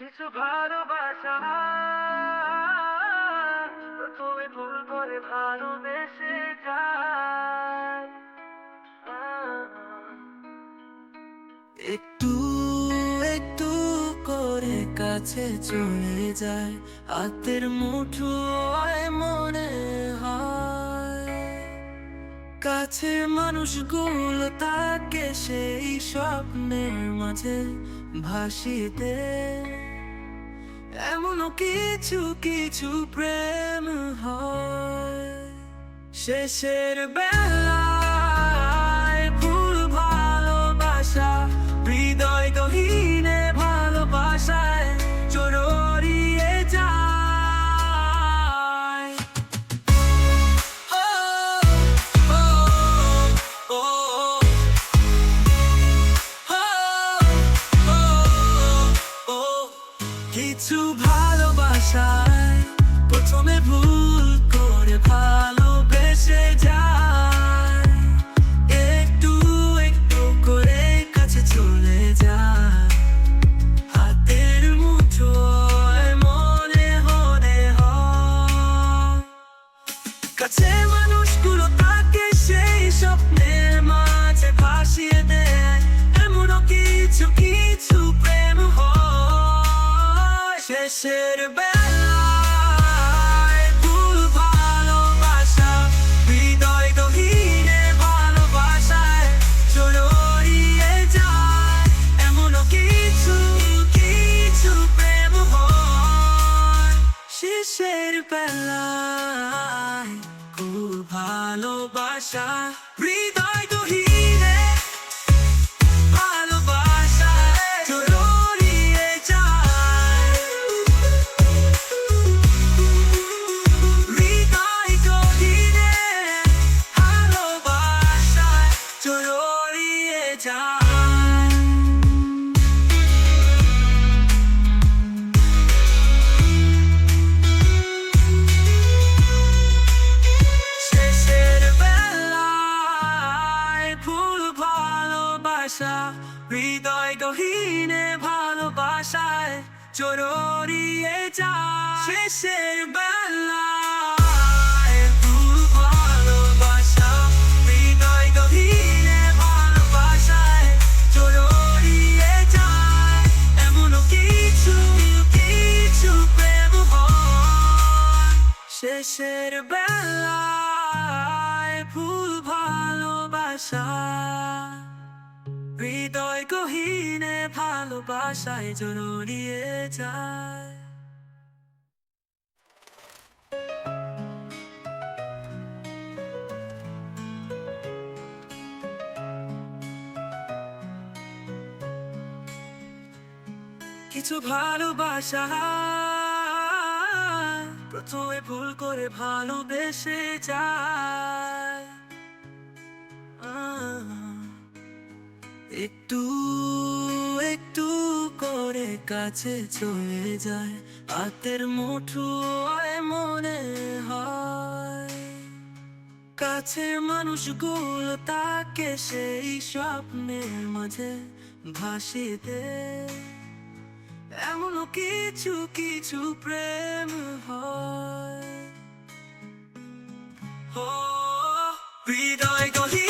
কিছু ভালোবাসা। তুমি ভুল করে ভালোবেসে যায়। একটু একটু করে কাছে চলে যায়, হাতের মুঠো মনে হয়। কাছের মানুষগুলো তাকে সেই স্বপ্নের মাঝে ভাসিয়ে দেয়। কিছু কিছু প্রেম হয়। শেষের বেলায় কিছু ভালোবাসায় প্রথমে ভুল করে ভালোবেসে যায়। একটু একটু করে কাছে চলে যায়। হাতের মুঠোয় মনে হনে হয়। কাছে শেষের বেলায় ভুল ভালোবাসা, হৃদয় গহীনে ভালোবাসায় চড়িয়ে যায়। এমনও কিছু প্রেম হয় শেষের বেলায়। ভালোবাসা, হৃদয় গহীনে হৃদয় গহীনে ভালোবাসায় চড়িয়ে যায়। শেষের বেলায় ভুল ভালোবাসা হৃদয় গহীনে গহীনে ভালোবাসায় জড়িয়ে যায়। কিছু ভালোবাসা প্রথমে ভুল করে ভালোবেসে যায়। একটু একটু করে কাছে চলে যায়। হাতের মুঠো মনে হয়। কাছের মানুষগুলো তাকে সেই স্বপ্নের মাঝে ভাসিয়ে দেয়। এমনও কিছু কিছু প্রেম হয়। হৃদয় গহীন।